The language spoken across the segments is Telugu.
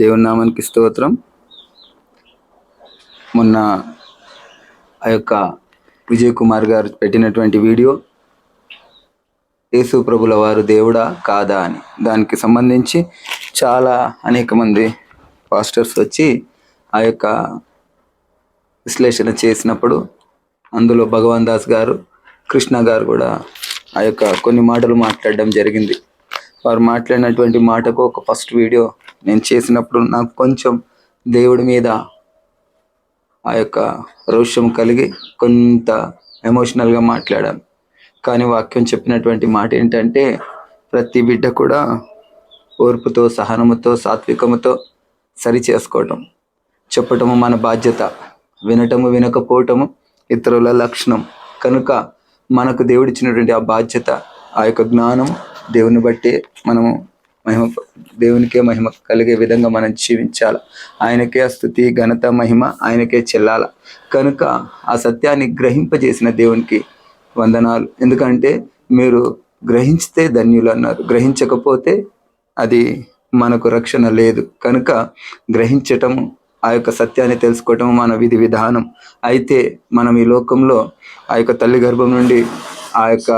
దేవుని నామానికి స్తోత్రం. మొన్న ఆ యొక్క విజయ్ కుమార్ గారు పెట్టినటువంటి వీడియో యేసు ప్రభుల వారు దేవుడా కాదా అని. దానికి సంబంధించి చాలా అనేక మంది పాస్టర్స్ వచ్చి ఆ యొక్క విశ్లేషణ చేసినప్పుడు అందులో భగవాన్ దాస్ గారు కృష్ణ గారు కూడా ఆ యొక్క కొన్ని మాటలు మాట్లాడడం జరిగింది. వారు మాట్లాడినటువంటి మాటకు ఒక ఫస్ట్ వీడియో నేను చేసినప్పుడు నాకు కొంచెం దేవుడి మీద ఆ యొక్క రోషం కలిగి కొంత ఎమోషనల్గా మాట్లాడాను. కానీ వాక్యం చెప్పినటువంటి మాట ఏంటంటే ప్రతి బిడ్డ కూడా ఓర్పుతో సహనముతో సాత్వికముతో సరి చేసుకోవటం. చెప్పటము మన బాధ్యత వినటము వినకపోవటము ఇతరుల లక్షణం. కనుక మనకు దేవుడిచ్చినటువంటి ఆ బాధ్యత ఆ యొక్క జ్ఞానం దేవుని బట్టి మనము మహిమ దేవునికే మహిమ కలిగే విధంగా మనం జీవించాలి. ఆయనకే ఆ స్థుతి ఘనత మహిమ ఆయనకే చెల్లాల. కనుక ఆ సత్యాన్ని గ్రహింపజేసిన దేవునికి వందనాలు. ఎందుకంటే మీరు గ్రహించితే ధన్యులు అన్నారు. గ్రహించకపోతే అది మనకు రక్షణ లేదు. కనుక గ్రహించటము ఆ యొక్క సత్యాన్ని తెలుసుకోవటం మన విధి విధానం. అయితే మనం ఈ లోకంలో ఆ యొక్క తల్లి గర్భం నుండి ఆ యొక్క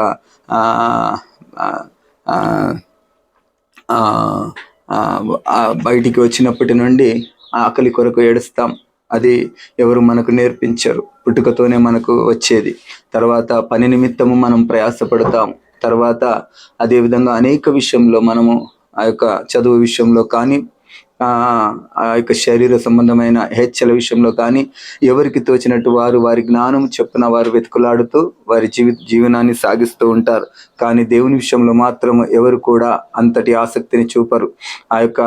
బయటికి వచ్చినప్పటి నుండి ఆకలి కొరకు ఏడుస్తాం. అది ఎవరు మనకు నేర్పించరు. పుట్టుకతోనే మనకు వచ్చేది. తర్వాత పని నిమిత్తము మనం ప్రయాసపడతాం. తర్వాత అదే విధంగా అనేక విషయంలో మనము ఆ యొక్క చదువు విషయంలో కానీ ఆ యొక్క శరీర సంబంధమైన హెచ్చల విషయంలో కానీ ఎవరికి తోచినట్టు వారు వారి జ్ఞానం చెప్పున వారు వెతుకులాడుతూ వారి జీవి జీవనాన్ని సాగిస్తూ ఉంటారు. కానీ దేవుని విషయంలో మాత్రం ఎవరు కూడా అంతటి ఆసక్తిని చూపరు. ఆ యొక్క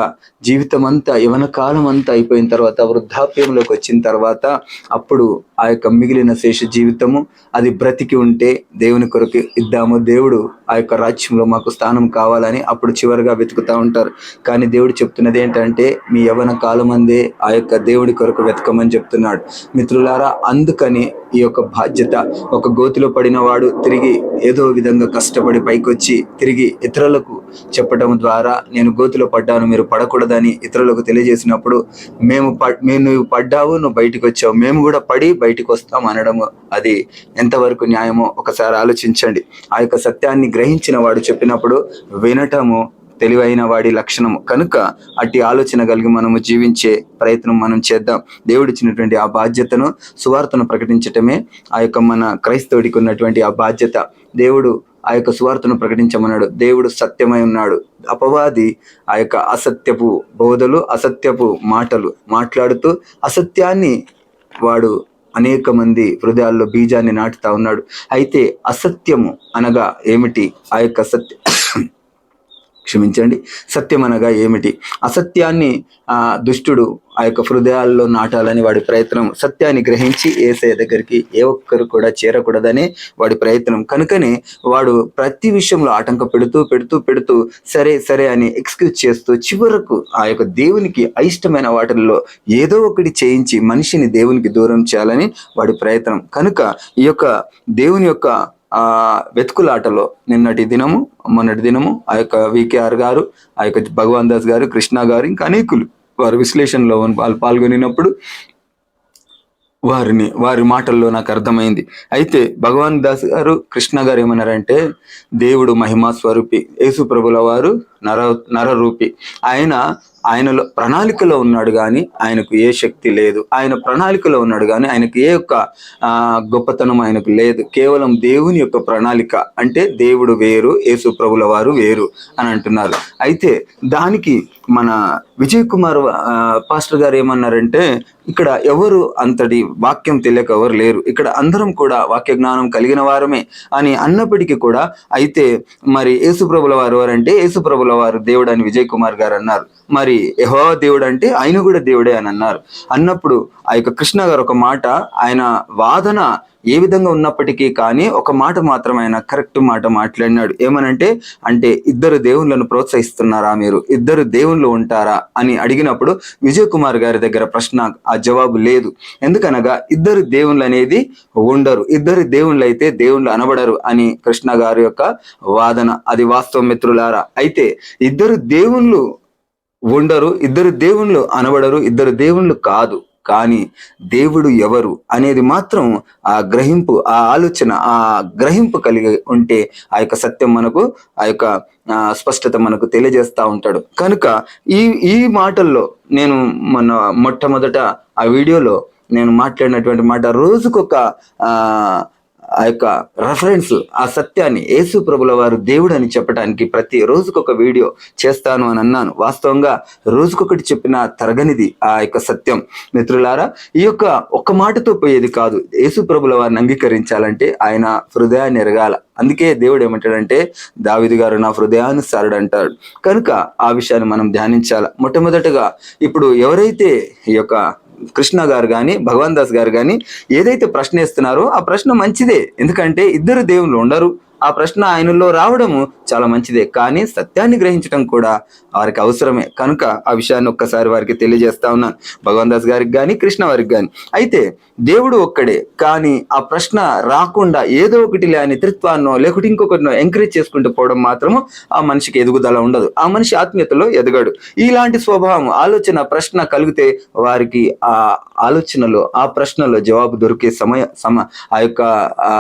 జీవితం అంతా యవన కాలం అంతా అయిపోయిన తర్వాత వృద్ధాప్యంలోకి వచ్చిన తర్వాత అప్పుడు ఆ యొక్క మిగిలిన శేష జీవితము అది బ్రతికి ఉంటే దేవుని కొరకు ఇద్దాము. దేవుడు ఆ యొక్క రాజ్యంలో మాకు స్థానం కావాలని అప్పుడు చివరిగా వెతుకుతూ ఉంటారు. కానీ దేవుడు చెప్తున్నది ఏంటంటే మీ యవన కాలం అందే ఆ యొక్క దేవుడి కొరకు వెతకమని చెప్తున్నాడు. మిత్రులారా అందుకని ఈ యొక్క బాధ్యత. ఒక గోతిలో పడిన వాడు తిరిగి ఏదో విధంగా కష్టపడి పైకొచ్చి తిరిగి ఇతరులకు చెప్పడం ద్వారా నేను గోతిలో పడ్డాను మీరు పడకూడదని ఇతరులకు తెలియజేసినప్పుడు మేము మేము నువ్వు పడ్డావు నువ్వు బయటికి వచ్చావు మేము కూడా పడి బయటకు వస్తాం అనడము అది ఎంతవరకు న్యాయమో ఒకసారి ఆలోచించండి. ఆ యొక్క సత్యాన్ని గ్రహించిన వాడు చెప్పినప్పుడు వినటము తెలివైన వాడి లక్షణము కనుక అట్టి ఆలోచన కలిగి మనము జీవించే ప్రయత్నం మనం చేద్దాం. దేవుడిచ్చినటువంటి ఆ బాధ్యతను సువార్తను ప్రకటించటమే ఆ యొక్క మన క్రైస్తవుడికి ఉన్నటువంటి ఆ బాధ్యత. దేవుడు ఆ యొక్క సువార్తను ప్రకటించమన్నాడు. దేవుడు సత్యమై ఉన్నాడు. అపవాది ఆ యొక్క అసత్యపు బోధలు అసత్యపు మాటలు మాట్లాడుతూ అసత్యాన్ని వాడు అనేక మంది హృదయాల్లో బీజాన్ని నాటుతా ఉన్నాడు. అయితే అసత్యము అనగా ఏమిటి? ఆ యొక్క సత్య క్షమించండి. సత్యం అనగా ఏమిటి? అసత్యాన్ని ఆ దుష్టుడు ఆ యొక్క హృదయాల్లో నాటాలని వాడి ప్రయత్నం సత్యాన్ని గ్రహించి ఏసఐ దగ్గరికి ఏ ఒక్కరు కూడా చేరకూడదని వాడి ప్రయత్నం. కనుకనే వాడు ప్రతి విషయంలో ఆటంక పెడుతూ పెడుతూ పెడుతూ సరే సరే అని ఎక్స్క్యూజ్ చేస్తూ చివరకు ఆ యొక్క దేవునికి అయిష్టమైన వాటిల్లో ఏదో ఒకటి చేయించి మనిషిని దేవునికి దూరం చేయాలని వాడి ప్రయత్నం. కనుక ఈ యొక్క దేవుని యొక్క వెతుకులాటలో నిన్నటి దినము మొన్నటి దినము ఆ యొక్క వికేఆర్ గారు ఆ యొక్క భగవాన్ దాస్ గారు కృష్ణ గారు ఇంకా అనేకులు వారు విశ్లేషణలో వాళ్ళు పాల్గొనినప్పుడు వారిని వారి మాటల్లో నాకు అర్థమైంది. అయితే భగవాన్ దాస్ గారు కృష్ణ గారు ఏమన్నారంటే దేవుడు మహిమా స్వరూపి యేసు ప్రభుల వారు నర నరరూపి. ఆయన ఆయనలో ప్రణాళికలో ఉన్నాడు కానీ ఆయనకు ఏ శక్తి లేదు. ఆయన ప్రణాళికలో ఉన్నాడు కానీ ఆయనకు ఏ యొక్క ఆ, గొప్పతనం ఆయనకు లేదు. కేవలం దేవుని యొక్క ప్రణాళిక. అంటే దేవుడు వేరు యేసు ప్రభుల వారు వేరు అని అంటున్నారు. అయితే దానికి మన విజయ్ కుమార్ పాస్టర్ గారు ఏమన్నారంటే ఇక్కడ ఎవరు అంతటి వాక్యం తెలియక ఎవరు లేరు. ఇక్కడ అందరం కూడా వాక్య జ్ఞానం కలిగిన వారమే అని అన్నప్పటికీ కూడా అయితే మరి యేసుప్రభుల వారు ఎవరంటే యేసుప్రభుల వారు దేవుడు అని విజయ్ కుమార్ గారు అన్నారు. మరి యహో దేవుడు అంటే ఆయన కూడా దేవుడే అని అన్నారు. అన్నప్పుడు ఆ యొక్క కృష్ణ గారు ఒక మాట ఆయన వాదన ఏ విధంగా ఉన్నప్పటికీ కానీ ఒక మాట మాత్రం ఆయన కరెక్ట్ మాట మాట్లాడినాడు. ఏమనంటే అంటే ఇద్దరు దేవుళ్ళను ప్రోత్సహిస్తున్నారా మీరు? ఇద్దరు దేవుళ్ళు ఉంటారా? అని అడిగినప్పుడు విజయ్ కుమార్ గారి దగ్గర ప్రశ్న ఆ జవాబు లేదు. ఎందుకనగా ఇద్దరు దేవుళ్ళు అనేది ఉండరు. ఇద్దరు దేవుళ్ళు అయితే దేవుళ్ళు అనబడరు అని కృష్ణ గారి యొక్క వాదన. అది వాస్తవ మిత్రులారా. అయితే ఇద్దరు దేవుళ్ళు ఉండరు. ఇద్దరు దేవుళ్ళు అనబడరు ఇద్దరు దేవుళ్ళు కాదు. కానీ దేవుడు ఎవరు అనేది మాత్రం ఆ గ్రహింపు ఆ ఆలోచన ఆ గ్రహింపు కలిగి ఉంటే ఆ యొక్క సత్యం మనకు ఆ యొక్క స్పష్టత మనకు తెలియజేస్తూ ఉంటాడు. కనుక ఈ ఈ మాటల్లో నేను మన మొట్టమొదట ఆ వీడియోలో నేను మాట్లాడినటువంటి మాట రోజుకొక ఆ యొక్క రెఫరెన్స్ ఆ సత్యాన్ని యేసు ప్రభుల వారు దేవుడు అని చెప్పడానికి ప్రతి రోజుకొక వీడియో చేస్తాను అని అన్నాను. వాస్తవంగా రోజుకొకటి చెప్పిన తరగనిది ఆ యొక్క సత్యం. మిత్రులారా ఈ యొక్క ఒక్క మాటతో పోయేది కాదు. యేసు ప్రభుల వారిని అంగీకరించాలంటే ఆయన హృదయాన్ని ఎరగాల. అందుకే దేవుడు ఏమంటాడంటే దావిది గారు నా హృదయానుసారుడు అంటాడు. కనుక ఆ విషయాన్ని మనం ధ్యానించాలి. మొట్టమొదటగా ఇప్పుడు ఎవరైతే ఈ యొక్క కృష్ణ గారు కానీ భగవాన్ దాస్ గారు కానీ ఏదైతే ప్రశ్న ఇస్తున్నారో ఆ ప్రశ్న మంచిదే. ఎందుకంటే ఇద్దరు దేవుళ్ళు ఉండరు. ఆ ప్రశ్న ఆయనలో రావడము చాలా మంచిదే. కానీ సత్యాన్ని గ్రహించడం కూడా వారికి అవసరమే. కనుక ఆ విషయాన్ని ఒక్కసారి వారికి తెలియజేస్తా ఉన్నాను. భగవాన్ దాస్ గారికి కానీ కృష్ణ వారికి కానీ అయితే దేవుడు ఒక్కడే. కానీ ఆ ప్రశ్న రాకుండా ఏదో ఒకటి లేని త్రిత్వాన్నో లేకుంటే ఇంకొకటినో ఎంకరేజ్ చేసుకుంటూ పోవడం మాత్రము ఆ మనిషికి ఎదుగుదల ఉండదు. ఆ మనిషి ఆత్మీయతలో ఎదగడు. ఇలాంటి స్వభావం ఆలోచన ప్రశ్న కలిగితే వారికి ఆ ఆలోచనలో ఆ ప్రశ్నలో జవాబు దొరికే సమయ సమ ఆ యొక్క ఆ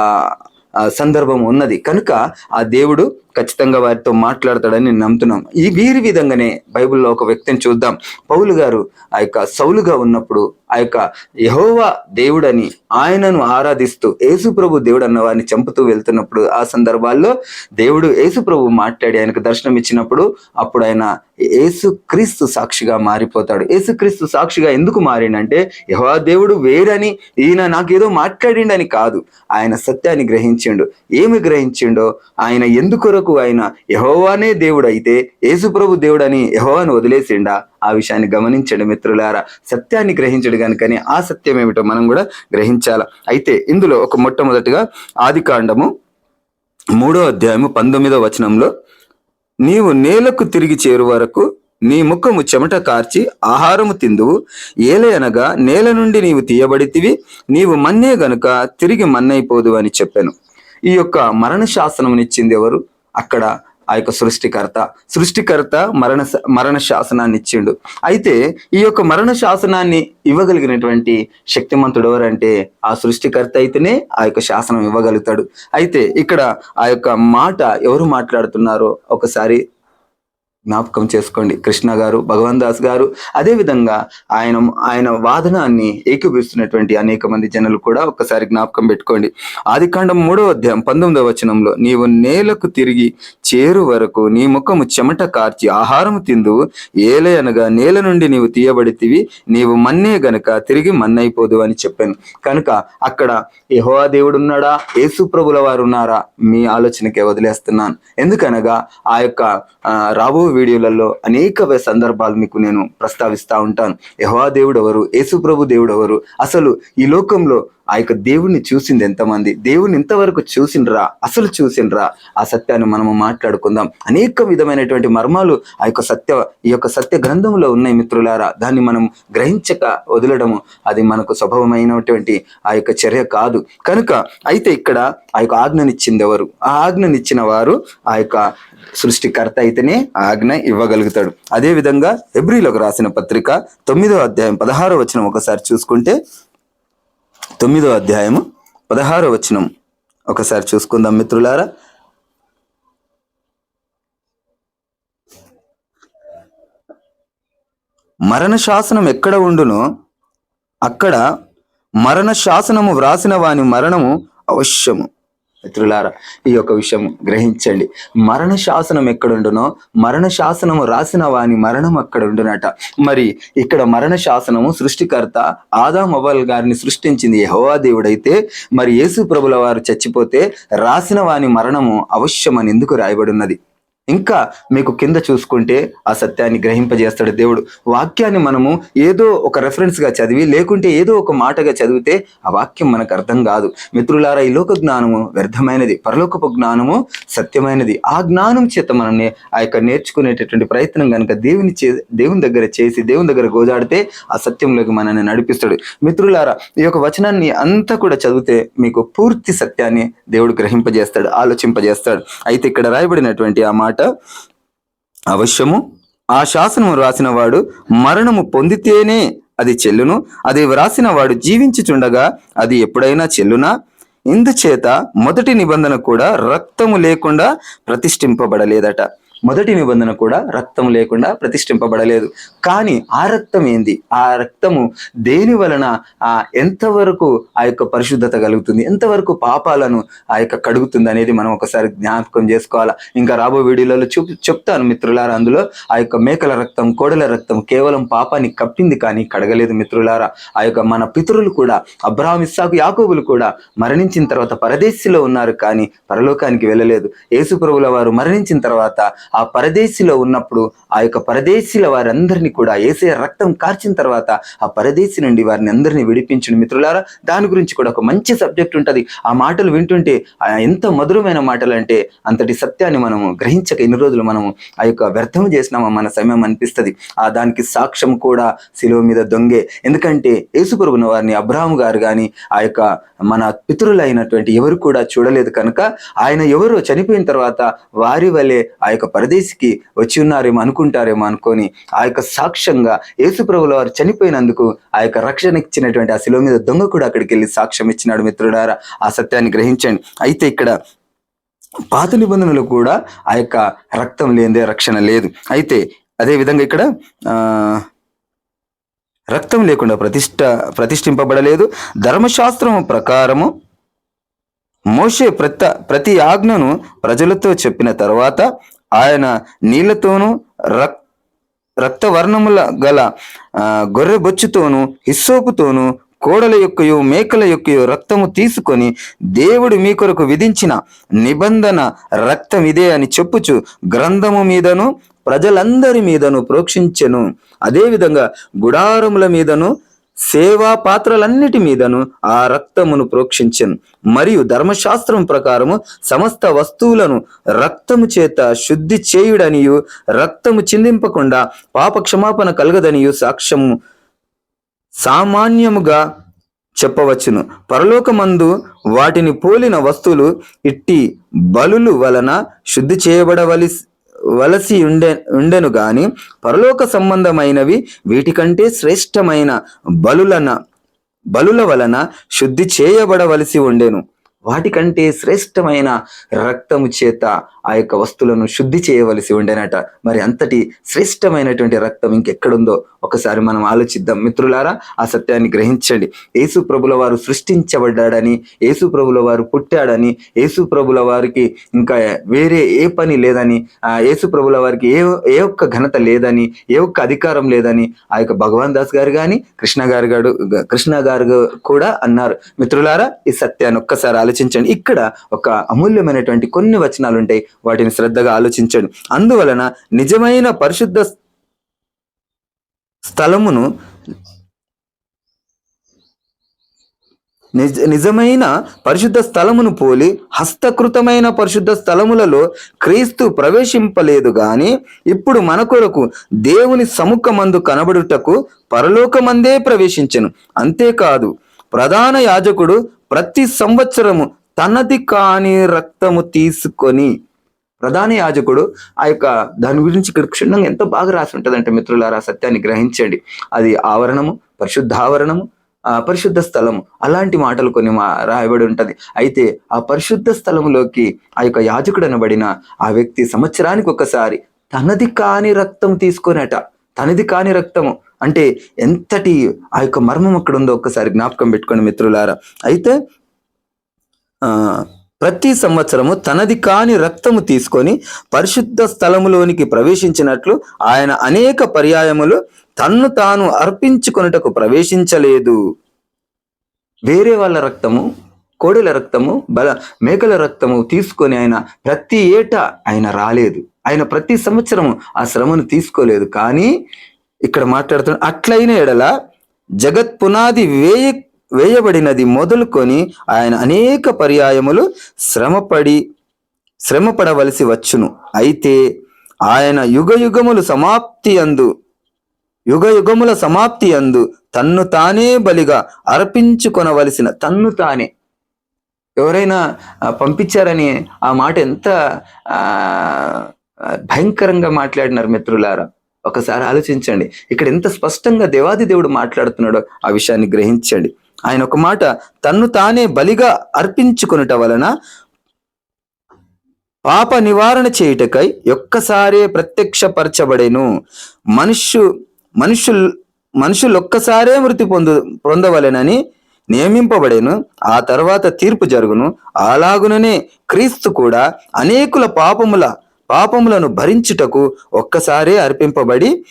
సందర్భం ఉన్నది. కనుక ఆ దేవుడు ఖచ్చితంగా వారితో మాట్లాడతాడని నమ్ముతున్నాం. ఈ వీరి విధంగానే బైబిల్లో ఒక వ్యక్తిని చూద్దాం. పౌలు గారు ఆ యొక్క సౌలుగా ఉన్నప్పుడు ఆ యొక్క యహోవా దేవుడని ఆయనను ఆరాధిస్తూ ఏసుప్రభు దేవుడు అన్న వారిని చంపుతూ వెళ్తున్నప్పుడు ఆ సందర్భాల్లో దేవుడు ఏసుప్రభు మాట్లాడి ఆయనకు దర్శనం ఇచ్చినప్పుడు అప్పుడు ఆయన యేసు క్రీస్తు సాక్షిగా మారిపోతాడు. యేసు క్రీస్తు సాక్షిగా ఎందుకు మారిండంటే యహోవా దేవుడు వేరని ఈయన నాకేదో మాట్లాడిండని కాదు. ఆయన సత్యాన్ని గ్రహించిండు. ఏమి గ్రహించిండో ఆయన ఎందుకొరకు ఆయన యహోవానే దేవుడు అయితే ఏసుప్రభు దేవుడని యహోవాను వదిలేసిండా? ఆ విషయాన్ని గమనించండి మిత్రులారా. సత్యాన్ని గ్రహించడం కనుకని ఆ సత్యం ఏమిటో మనం కూడా గ్రహించాల. అయితే ఇందులో ఒక మొట్టమొదటిగా ఆది కాండము మూడో అధ్యాయము పంతొమ్మిదో వచనంలో నీవు నేలకు తిరిగి చేరు వరకు నీ ముఖము చెమట కార్చి ఆహారము తిందువు. ఏలే అనగా నేల నుండి నీవు తీయబడితివి నీవు మన్నే గనుక తిరిగి మన్నైపోదు అని చెప్పాను. ఈ యొక్క మరణ శాసనం ఇచ్చింది ఎవరు? అక్కడ ఆ యొక్క సృష్టికర్త. సృష్టికర్త మరణ మరణ శాసనాన్ని ఇచ్చిండు అయితే ఈ యొక్క మరణ శాసనాన్ని ఇవ్వగలిగినటువంటి శక్తిమంతుడు ఎవరంటే ఆ సృష్టికర్త అయితేనే ఆ యొక్క శాసనం ఇవ్వగలుగుతాడు. అయితే ఇక్కడ ఆ యొక్క మాట ఎవరు మాట్లాడుతున్నారో ఒకసారి జ్ఞాపకం చేసుకోండి. కృష్ణ గారు భగవాన్ దాస్ గారు అదే విధంగా ఆయన ఆయన వాదనాన్ని ఏకీభవిస్తున్నటువంటి అనేక మంది జనులు కూడా ఒక్కసారి జ్ఞాపకం పెట్టుకోండి. ఆదికాండం మూడవ అధ్యాయం పంతొమ్మిదవ వచనంలో నీవు నేలకు తిరిగి చేరు వరకు నీ ముఖము చెమట కార్చి ఆహారము తిందు. ఏలే అనగా నేల నుండి నీవు తీయబడితివి. నీవు మన్నే గనుక తిరిగి మన్నైపోదు అని చెప్పాను. కనుక అక్కడ యహోవా దేవుడు ఉన్నాడా? యేసు ప్రభుల వారు ఉన్నారా? మీ ఆలోచనకే వదిలేస్తున్నాను. ఎందుకనగా ఆ యొక్క రాబో వీడియోలలో అనేక సందర్భాలు మీకు నేను ప్రస్తావిస్తా ఉంటాను. యహోవా దేవుడు ఎవరు యేసుప్రభు దేవుడు ఎవరు అసలు ఈ లోకంలో ఆ యొక్క దేవుణ్ణి చూసింది ఎంతమంది? దేవుని ఇంతవరకు చూసిండ్రా? అసలు చూసిండ్రా? ఆ సత్యాన్ని మనము మాట్లాడుకుందాం. అనేక విధమైనటువంటి మర్మాలు ఆ యొక్క సత్య ఈ యొక్క సత్య గ్రంథంలో ఉన్నాయి మిత్రులారా. దాన్ని మనం గ్రహించక వదలడము అది మనకు స్వభావమైనటువంటి ఆ యొక్క చర్య కాదు. కనుక అయితే ఇక్కడ ఆ యొక్క ఆజ్ఞనిచ్చింది ఎవరు ఆ ఆజ్ఞనిచ్చిన వారు ఆ యొక్క సృష్టికర్త అయితేనే ఆజ్ఞ ఇవ్వగలుగుతాడు. అదే విధంగా ఎబ్రిలకు రాసిన పత్రిక తొమ్మిదో అధ్యాయం పదహారో వచనం ఒకసారి చూసుకుంటే తొమ్మిదో అధ్యాయము పదహారో వచనం ఒకసారి చూసుకుందాం మిత్రులారా. మరణ శాసనం ఎక్కడ ఉండునో అక్కడ మరణ శాసనము వ్రాసిన వాని మరణము అవశ్యము. మిత్రులారా ఈ యొక్క విషయం గ్రహించండి. మరణ శాసనం ఎక్కడుండునో మరణ శాసనము రాసిన వాని మరణం అక్కడ ఉండునట మరి ఇక్కడ మరణ శాసనము సృష్టికర్త ఆదాం అవ్వల్ గారిని సృష్టించింది యెహోవా దేవుడైతే మరి యేసు ప్రభుల వారు చచ్చిపోతే రాసిన వాని మరణము అవశ్యమని ఎందుకు రాయబడి ఉన్నది ఇంకా మీకు కింద చూసుకుంటే ఆ సత్యాన్ని గ్రహింపజేస్తాడు దేవుడు. వాక్యాన్ని మనము ఏదో ఒక రెఫరెన్స్గా చదివి లేకుంటే ఏదో ఒక మాటగా చదివితే ఆ వాక్యం మనకు అర్థం కాదు. మిత్రులారా ఈ లోక జ్ఞానము వ్యర్థమైనది పరలోకపు జ్ఞానము సత్యమైనది. ఆ జ్ఞానం చేత మనల్ని ఆ యొక్క నేర్చుకునేటటువంటి ప్రయత్నం కనుక దేవుని చే దేవుని దగ్గర చేసి దేవుని దగ్గర గోజాడితే ఆ సత్యంలోకి మనల్ని నడిపిస్తాడు. మిత్రులారా ఈ యొక్క వచనాన్ని అంతా కూడా చదివితే మీకు పూర్తి సత్యాన్ని దేవుడు గ్రహింపజేస్తాడు ఆలోచింపజేస్తాడు. అయితే ఇక్కడ రాయబడినటువంటి ఆ మాట అవశ్యము. ఆ శాసనము రాసిన వాడు మరణము పొందితేనే అది చెల్లును. అది వ్రాసిన వాడు జీవించుచుండగా అది ఎప్పుడైనా చెల్లునా? ఇందుచేత మొదటి నిబంధన కూడా రక్తము లేకుండా ప్రతిష్ఠింపబడలేదట. మొదటి నిబంధన కూడా రక్తం లేకుండా ప్రతిష్ఠింపబడలేదు. కానీ ఆ రక్తం ఏంది? ఆ రక్తము దేని వలన ఆ ఎంతవరకు ఆ యొక్క పరిశుద్ధత కలుగుతుంది? ఎంతవరకు పాపాలను ఆ యొక్క కడుగుతుంది అనేది మనం ఒకసారి జ్ఞాపకం చేసుకోవాలా? ఇంకా రాబో వీడియోలలో చూ చెప్తాను మిత్రులారా అందులో. ఆ యొక్క మేకల రక్తం కోడల రక్తం కేవలం పాపాన్ని కప్పింది కానీ కడగలేదు మిత్రులారా. ఆ యొక్క మన పితరులు కూడా అబ్రాహం ఇస్సాకు యాకోబులు కూడా మరణించిన తర్వాత పరదేశిలో ఉన్నారు కానీ పరలోకానికి వెళ్ళలేదు. యేసు ప్రభుల వారు మరణించిన తర్వాత ఆ పరదేశిలో ఉన్నప్పుడు ఆ యొక్క పరదేశీల వారందరినీ కూడా ఏసే రక్తం కార్చిన తర్వాత ఆ పరదేశి నుండి వారిని అందరినీ విడిపించిన. మిత్రులారా దాని గురించి కూడా ఒక మంచి సబ్జెక్ట్ ఉంటుంది. ఆ మాటలు వింటుంటే ఎంత మధురమైన మాటలు అంటే అంతటి సత్యాన్ని మనము గ్రహించక ఇన్ని రోజులు మనము ఆ యొక్క వ్యర్థం చేసినామా మన సమయం అనిపిస్తుంది. ఆ దానికి సాక్ష్యం కూడా శిలువ మీద దొంగే. ఎందుకంటే యేసుప్రభున వారిని అబ్రాహం గారు కానీ ఆ యొక్క మన పితరులైనటువంటి ఎవరు కూడా చూడలేదు కనుక ఆయన ఎవరో చనిపోయిన తర్వాత వారి వలె ఆ యొక్క పరదేశికి వచ్చి ఉన్నారేమో అనుకుంటారేమో అనుకొని ఆ యొక్క సాక్ష్యంగా యేసుప్రభుల వారు చనిపోయినందుకు ఆ యొక్క రక్షణ ఇచ్చినటువంటి ఆ శిలో మీద దొంగ కూడా అక్కడికి వెళ్ళి సాక్ష్యం ఇచ్చినాడు మిత్రుడారా ఆ సత్యాన్ని గ్రహించండి. అయితే ఇక్కడ పాత నిబంధనలు కూడా ఆ యొక్క రక్తం లేనిదే రక్షణ లేదు. అయితే అదే విధంగా ఇక్కడ ఆ రక్తం లేకుండా ప్రతిష్ట ప్రతిష్ఠింపబడలేదు. ధర్మశాస్త్రం ప్రకారము మోషే ప్రత ప్రతి ఆజ్ఞను ప్రజలతో చెప్పిన తర్వాత ఆయన నీళ్ళతోనూ రక్ రక్తవర్ణముల గల గొర్రె బొచ్చుతోనూ హిస్సోపుతోనూ కోడల యొక్కయో మేకల యొక్కయో రక్తము తీసుకొని దేవుడు మీ కొరకు విధించిన నిబంధన రక్తం ఇదే అని చెప్పుచు గ్రంథము మీదను ప్రజలందరి మీదను ప్రోక్షించెను. అదేవిధంగా గుడారముల మీదను సేవా పాత్రలన్నిటి మీదను ఆ రక్తమును ప్రోక్షించెను. మరియు ధర్మశాస్త్రం ప్రకారము సమస్త వస్తువులను రక్తము చేత శుద్ధి చేయుడనియు రక్తము చిందింపకుండా పాప క్షమాపణ కలగదనియు సాక్ష్యము సామాన్యముగా చెప్పవచ్చును. పరలోకమందు వాటిని పోలిన వస్తువులు ఇట్టి బలులు వలన శుద్ధి చేయబడవలి వలసి ఉండే ఉండెను గాని పరలోక సంబంధమైనవి వీటికంటే శ్రేష్టమైన బలులన బలుల వలన శుద్ధి చేయబడవలసి ఉండెను. వాటికంటే శ్రేష్టమైన రక్తము చేత ఆ యొక్క వస్తువులను శుద్ధి చేయవలసి ఉండేనట. మరి అంతటి శ్రేష్టమైనటువంటి రక్తం ఇంకెక్కడుందో ఒకసారి మనం ఆలోచిద్దాం. మిత్రులారా ఆ సత్యాన్ని గ్రహించండి. యేసు ప్రభుల వారు సృష్టించబడ్డాడని యేసు ప్రభుల వారు పుట్టాడని యేసు ప్రభుల వారికి ఇంకా వేరే ఏ పని లేదని ఆ యేసు ప్రభుల వారికి ఏ ఏ ఒక్క ఘనత లేదని ఏ ఒక్క అధికారం లేదని ఆ యొక్క భగవాన్ దాస్ గారు కానీ కృష్ణ గారు గారు కృష్ణ గారు కూడా అన్నారు. మిత్రులారా ఈ సత్యాన్ని ఒక్కసారి ఆలోచించండి. ఇక్కడ ఒక అమూల్యమైనటువంటి కొన్ని వచనాలు ఉంటాయి వాటిని శ్రద్ధగా ఆలోచించండి. అందువలన నిజమైన పరిశుద్ధ స్థలమును నిజ నిజమైన పరిశుద్ధ స్థలమును పోలి హస్తకృతమైన పరిశుద్ధ స్థలములలో క్రీస్తు ప్రవేశింపలేదు గాని ఇప్పుడు మన కొరకు దేవుని సముఖమందు కనబడుటకు పరలోకమందే ప్రవేశించను. అంతేకాదు ప్రధాన యాజకుడు ప్రతి సంవత్సరము తనది కాని రక్తము తీసుకొని ప్రధాన యాజకుడు ఆ యొక్క దాని గురించి ఇక్కడ క్షుణ్ణంగా ఎంతో బాగా రాసి ఉంటుందంటే మిత్రులారా సత్యాన్ని గ్రహించండి. అది ఆవరణము పరిశుద్ధ ఆవరణము ఆ పరిశుద్ధ స్థలము. అలాంటి మాటలు కొన్ని మా రాయబడి ఉంటది. అయితే ఆ పరిశుద్ధ స్థలములోకి ఆ యొక్క యాజకుడు అనబడిన ఆ వ్యక్తి సంవత్సరానికి ఒకసారి తనది కాని రక్తం తీసుకొనట తనది కాని రక్తము అంటే ఎంతటి ఆ యొక్క మర్మం అక్కడ ఉందో ఒక్కసారి జ్ఞాపకం పెట్టుకోండి మిత్రులారా. అయితే ఆ ప్రతి సంవత్సరము తనది కాని రక్తము తీసుకొని పరిశుద్ధ స్థలములోనికి ప్రవేశించినట్లు ఆయన అనేక పర్యాయములు తన్ను తాను అర్పించుకొనుటకు ప్రవేశించలేదు. వేరే వాళ్ళ రక్తము కోడెల రక్తము బల మేకల రక్తము తీసుకొని ఆయన ప్రతి ఏటా ఆయన రాలేదు. ఆయన ప్రతి సంవత్సరము ఆ శ్రమను తీసుకోలేదు. కానీ ఇక్కడ మాట్లాడుతున్న అట్లైన ఎడల జగత్ పునాది వేయ వేయబడినది మొదలుకొని ఆయన అనేక పర్యాయములు శ్రమపడి శ్రమపడవలసి వచ్చును. అయితే ఆయన యుగ యుగములు సమాప్తి అందు యుగ యుగముల సమాప్తి అందు తన్ను తానే బలిగా అర్పించుకొనవలసిన తన్ను తానే. ఎవరైనా పంపించారని ఆ మాట ఎంత భయంకరంగా మాట్లాడినారు మిత్రులారా. ఒకసారి ఆలోచించండి. ఇక్కడ ఎంత స్పష్టంగా దేవాది దేవుడు మాట్లాడుతున్నాడో ఆ విషయాన్ని గ్రహించండి. ఆయన ఒక మాట తన్ను తానే బలిగా అర్పించుకొనుట వలన పాప నివారణ చేయుటకై ఒక్కసారే ప్రత్యక్షపరచబడేను. మనుష్యు మనుషులు మనుషులు ఒక్కసారే మృతి పొందు పొందవలెనని నియమింపబడేను. ఆ తర్వాత తీర్పు జరుగును. అలాగుననే క్రీస్తు కూడా అనేకుల పాపముల పాపములను భరించుటకు ఒక్కసారే అర్పింపబడి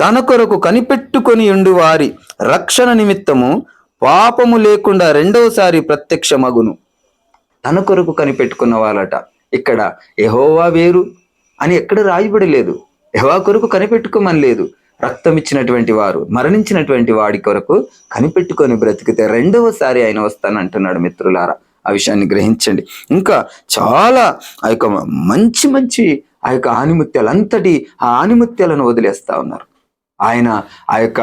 తన కొరకు కనిపెట్టుకొని ఉండు వారి రక్షణ నిమిత్తము పాపము లేకుండా రెండవసారి ప్రత్యక్షమగును. తన కొరకు కనిపెట్టుకున్న వాళ్ళట. ఇక్కడ ఎహోవా వేరు అని ఎక్కడ రాయబడి లేదు. యెహోవా కొరకు కనిపెట్టుకోమని లేదు. రక్తం ఇచ్చినటువంటి వారు మరణించినటువంటి వాడి కొరకు కనిపెట్టుకొని బ్రతికితే రెండవసారి ఆయన వస్తానంటున్నాడు మిత్రులారా. ఆ విషయాన్ని గ్రహించండి. ఇంకా చాలా ఆ యొక్క మంచి మంచి ఆ యొక్క ఆనిముత్యాలంతటి ఆ ఆనిముత్యాలను వదిలేస్తా ఉన్నారు. ఆయన ఆ యొక్క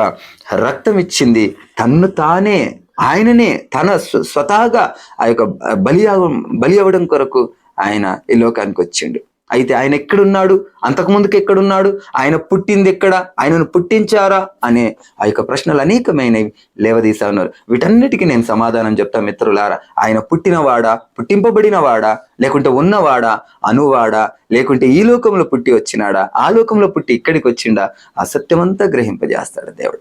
రక్తం ఇచ్చింది తన్ను తానే ఆయననే తన స్వ- స్వతహాగా ఆ యొక్క బలి అవ- బలి అవ్వడం కొరకు ఆయన ఈ లోకానికి వచ్చిండు. అయితే ఆయన ఎక్కడున్నాడు? అంతకు ముందుకు ఎక్కడున్నాడు? ఆయన పుట్టింది ఎక్కడ? ఆయనను పుట్టించారా? అనే ఆ యొక్క ప్రశ్నలు అనేకమైనవి లేవదీసా ఉన్నారు. వీటన్నిటికీ నేను సమాధానం చెప్తా మిత్రులారా. ఆయన పుట్టినవాడా? పుట్టింపబడినవాడా? లేకుంటే ఉన్నవాడా? అనువాడా? లేకుంటే ఈ లోకంలో పుట్టి వచ్చినాడా? ఆ లోకంలో పుట్టి ఇక్కడికి వచ్చిండా? ఆ సత్యమంతా గ్రహింపజేస్తాడు దేవుడు.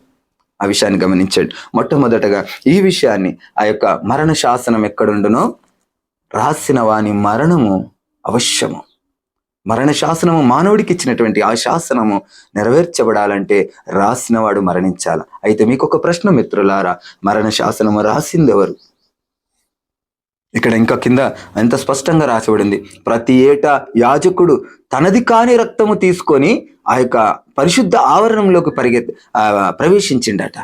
ఆ విషయాన్ని గమనించండి. మొట్టమొదటగా ఈ విషయాన్ని ఆ యొక్క మరణ శాసనం ఎక్కడుండునో రాసిన వాని మరణము అవశ్యము. మరణ శాసనము మానవుడికి ఇచ్చినటువంటి ఆ శాసనము నెరవేర్చబడాలంటే రాసినవాడు మరణించాల. అయితే మీకు ఒక ప్రశ్న మిత్రులారా మరణ శాసనము రాసింది ఎవరు ఇక్కడ ఇంకా కింద ఎంత స్పష్టంగా రాసిబడింది ప్రతి ఏటా యాజకుడు తనది కాని రక్తము తీసుకొని ఆ యొక్క పరిశుద్ధ ఆవరణంలోకి పరిగెత్తి ప్రవేశించిండట.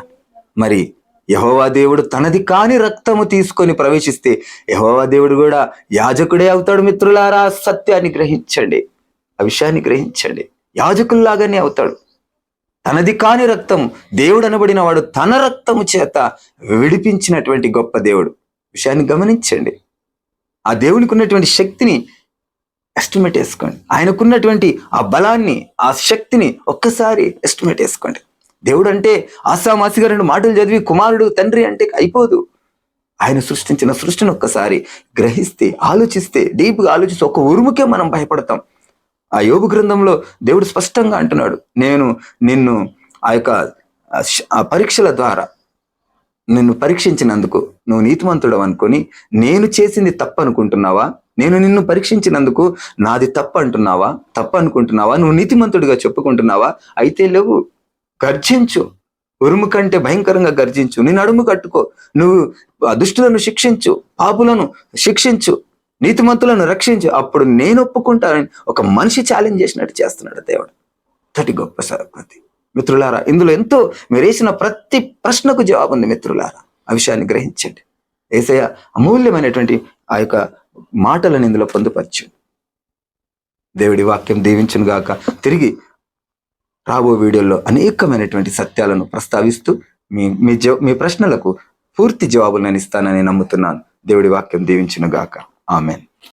మరి యహోవా దేవుడు తనది కాని రక్తము తీసుకొని ప్రవేశిస్తే యహోవా దేవుడు కూడా యాజకుడే అవుతాడు మిత్రులారా సత్యాన్ని గ్రహించండి. ఆ విషయాన్ని గ్రహించండి. యాజకుల్లాగానే అవుతాడు. తనది కాని రక్తం దేవుడు అనబడిన వాడు తన రక్తము చేత విడిపించినటువంటి గొప్ప దేవుడు. విషయాన్ని గమనించండి. ఆ దేవునికి ఉన్నటువంటి శక్తిని ఎస్టిమేట్ వేసుకోండి ఆయనకున్నటువంటి ఆ బలాన్ని ఆ శక్తిని ఒక్కసారి ఎస్టిమేట్ వేసుకోండి దేవుడు అంటే ఆసామాసిగా రెండు మాటలు చదివి కుమారుడు తండ్రి అంటే అయిపోదు. ఆయన సృష్టించిన సృష్టిని ఒక్కసారి గ్రహిస్తే ఆలోచిస్తే డీప్గా ఆలోచిస్తే ఒక ఉరుముకే మనం భయపడతాం. ఆ యోగు గ్రంథంలో దేవుడు స్పష్టంగా అంటున్నాడు నేను నిన్ను ఆ యొక్క పరీక్షల ద్వారా నిన్ను పరీక్షించినందుకు నువ్వు నీతిమంతుడు అనుకొని నేను చేసింది తప్పు అనుకుంటున్నావా? నేను నిన్ను పరీక్షించినందుకు నాది తప్పు అంటున్నావా? తప్పు అనుకుంటున్నావా? నువ్వు నీతిమంతుడిగా చెప్పుకుంటున్నావా? అయితే లేవు. గర్జించు. ఉరుము కంటే భయంకరంగా గర్జించు. నీ నడుము కట్టుకో. నువ్వు ఆ దుష్టులను శిక్షించు. పాపులను శిక్షించు. నీతిమంతులను రక్షించు. అప్పుడు నేను ఒప్పుకుంటానని ఒక మనిషి ఛాలెంజ్ చేసినట్టు చేస్తున్నాడు దేవుడు. తటి గొప్ప సరపతి మిత్రులారా ఇందులో ఎంతో మీరు వేసిన ప్రతి ప్రశ్నకు జవాబు ఉంది మిత్రులారా. ఆ విషయాన్ని గ్రహించండి. ఏసయ్య అమూల్యమైనటువంటి ఆ యొక్క మాటలను ఇందులో పొందుపరచు. దేవుడి వాక్యం దీవించును గాక తిరిగి రాబో వీడియోల్లో అనేకమైనటువంటి సత్యాలను ప్రస్తావిస్తూ మీ మీ జవ మీ ప్రశ్నలకు పూర్తి జవాబులు నేను ఇస్తానని నమ్ముతున్నాను. దేవుడి వాక్యం దీవించును గాక ఆమెన్.